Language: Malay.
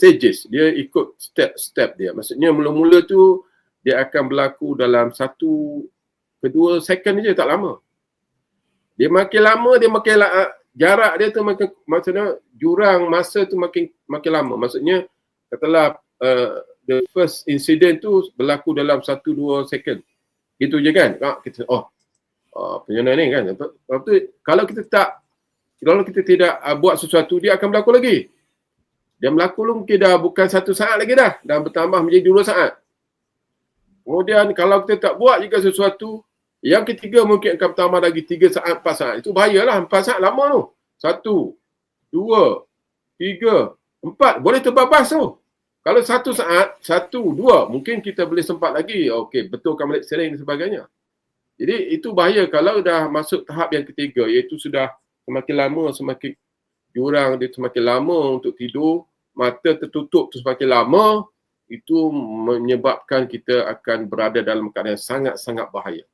stages. Dia ikut step-step dia. Maksudnya mula-mula tu dia akan berlaku dalam satu kedua second je tak lama. Dia makin lama dia makin la- jarak dia tu makin maksudnya jurang masa tu makin makin lama. Maksudnya katalah uh, the first incident tu berlaku dalam satu dua second. Itu je kan? Ha, kita oh uh, penyana ni kan. Lepas tu kalau kita tak kalau kita tidak uh, buat sesuatu dia akan berlaku lagi. Dia berlaku lu mungkin dah bukan satu saat lagi dah. Dah bertambah menjadi dua saat. Kemudian kalau kita tak buat juga sesuatu, yang ketiga mungkin akan bertambah lagi tiga saat, empat saat. Itu bahayalah. Empat saat lama tu. Satu, dua, tiga, empat. Boleh terbabas tu. Kalau satu saat, satu, dua, mungkin kita boleh sempat lagi. Okey, betulkan balik sering dan sebagainya. Jadi itu bahaya kalau dah masuk tahap yang ketiga iaitu sudah semakin lama semakin jurang dia semakin lama untuk tidur mata tertutup tu semakin lama itu menyebabkan kita akan berada dalam keadaan sangat-sangat bahaya.